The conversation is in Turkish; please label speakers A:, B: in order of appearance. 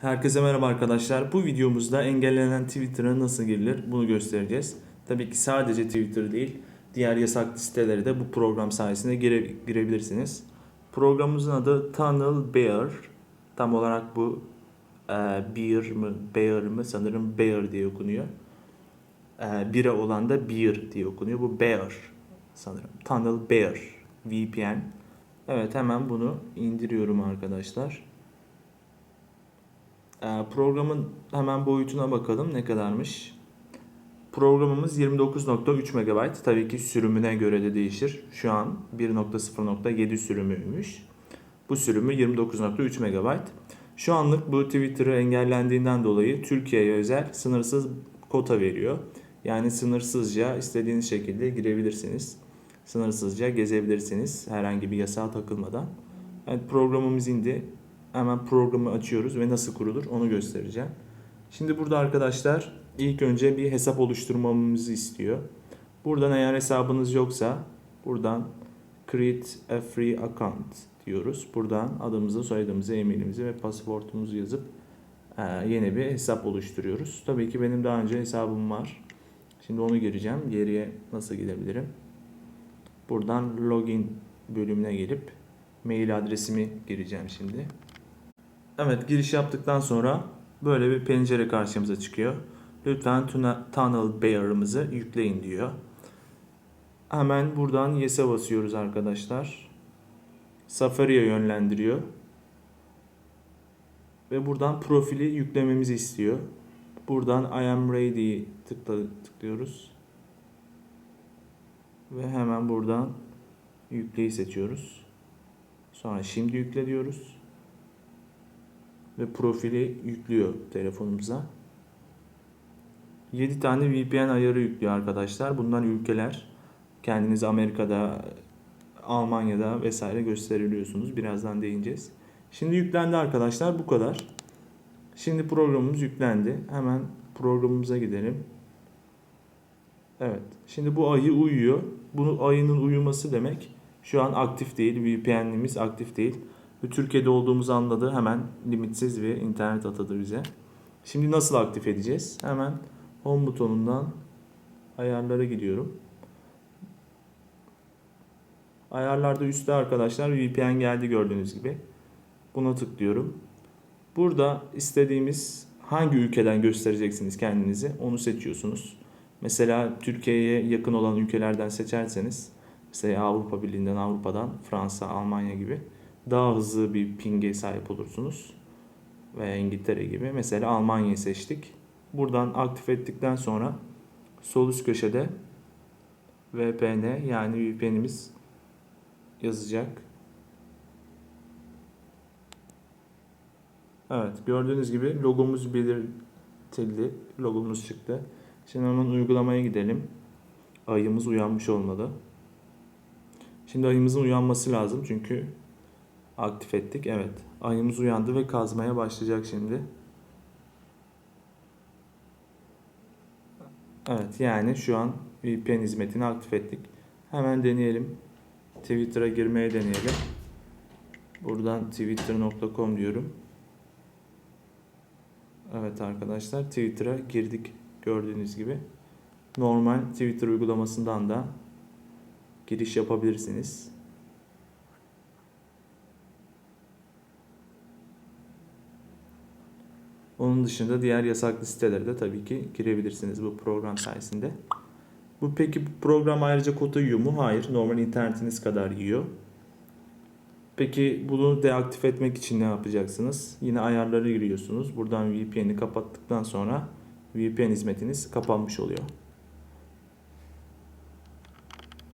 A: Herkese merhaba arkadaşlar. Bu videomuzda engellenen Twitter'a nasıl girilir bunu göstereceğiz. Tabii ki sadece Twitter değil, diğer yasak sitelere de bu program sayesinde gire, girebilirsiniz. Programımızın adı Tunnel Bear. Tam olarak bu e, Bear mı, Bear mı sanırım Bear diye okunuyor. E, bira olan da Beer diye okunuyor. Bu Bear sanırım. Tunnel Bear VPN. Evet hemen bunu indiriyorum arkadaşlar. Ee, Programın hemen boyutuna bakalım ne kadarmış. Programımız 29.3 MB. Tabii ki sürümüne göre de değişir. Şu an 1.0.7 sürümüymüş. Bu sürümü 29.3 MB. Şu anlık bu Twitter'ı engellendiğinden dolayı Türkiye'ye özel sınırsız kota veriyor. Yani sınırsızca istediğiniz şekilde girebilirsiniz. Sınırsızca gezebilirsiniz herhangi bir yasağa takılmadan. Evet programımız indi. Hemen programı açıyoruz ve nasıl kurulur onu göstereceğim. Şimdi burada arkadaşlar ilk önce bir hesap oluşturmamızı istiyor. Buradan eğer hesabınız yoksa buradan create a free account diyoruz. Buradan adımızı, soyadımızı, e-mailimizi ve pasaportumuzu yazıp e, yeni bir hesap oluşturuyoruz. Tabii ki benim daha önce hesabım var. Şimdi onu gireceğim. Geriye nasıl gidebilirim? Buradan login bölümüne gelip mail adresimi gireceğim şimdi. Evet giriş yaptıktan sonra böyle bir pencere karşımıza çıkıyor. Lütfen Tunnel Bear'ımızı yükleyin diyor. Hemen buradan Yes'e basıyoruz arkadaşlar. Safari'ye yönlendiriyor. Ve buradan profili yüklememizi istiyor. Buradan I am ready tıkla, tıklıyoruz. Ve hemen buradan yükleyi seçiyoruz. Sonra şimdi yükle diyoruz ve profili yüklüyor telefonumuza. 7 tane VPN ayarı yüklüyor arkadaşlar. Bunlar ülkeler. Kendiniz Amerika'da, Almanya'da vesaire gösteriliyorsunuz. Birazdan değineceğiz. Şimdi yüklendi arkadaşlar. Bu kadar. Şimdi programımız yüklendi. Hemen programımıza gidelim. Evet. Şimdi bu ayı uyuyor. Bunu ayının uyuması demek şu an aktif değil. VPN'imiz aktif değil. Türkiye'de olduğumuzu anladı. Hemen limitsiz bir internet atadı bize. Şimdi nasıl aktif edeceğiz? Hemen home butonundan ayarlara gidiyorum. Ayarlarda üstte arkadaşlar VPN geldi gördüğünüz gibi. Buna tıklıyorum. Burada istediğimiz hangi ülkeden göstereceksiniz kendinizi onu seçiyorsunuz. Mesela Türkiye'ye yakın olan ülkelerden seçerseniz mesela Avrupa Birliği'nden Avrupa'dan Fransa, Almanya gibi daha hızlı bir ping'e sahip olursunuz. Veya İngiltere gibi. Mesela Almanya'yı seçtik. Buradan aktif ettikten sonra sol üst köşede VPN yani VPN'imiz yazacak. Evet gördüğünüz gibi logomuz belirtildi. Logomuz çıktı. Şimdi hemen uygulamaya gidelim. Ayımız uyanmış olmalı. Şimdi ayımızın uyanması lazım çünkü aktif ettik. Evet. Ayımız uyandı ve kazmaya başlayacak şimdi. Evet yani şu an VPN hizmetini aktif ettik. Hemen deneyelim. Twitter'a girmeye deneyelim. Buradan twitter.com diyorum. Evet arkadaşlar Twitter'a girdik gördüğünüz gibi. Normal Twitter uygulamasından da giriş yapabilirsiniz. Onun dışında diğer yasaklı sitelere de tabii ki girebilirsiniz bu program sayesinde. Bu peki bu program ayrıca kota yiyor mu? Hayır. Normal internetiniz kadar yiyor. Peki bunu deaktif etmek için ne yapacaksınız? Yine ayarlara giriyorsunuz. Buradan VPN'i kapattıktan sonra VPN hizmetiniz kapanmış oluyor.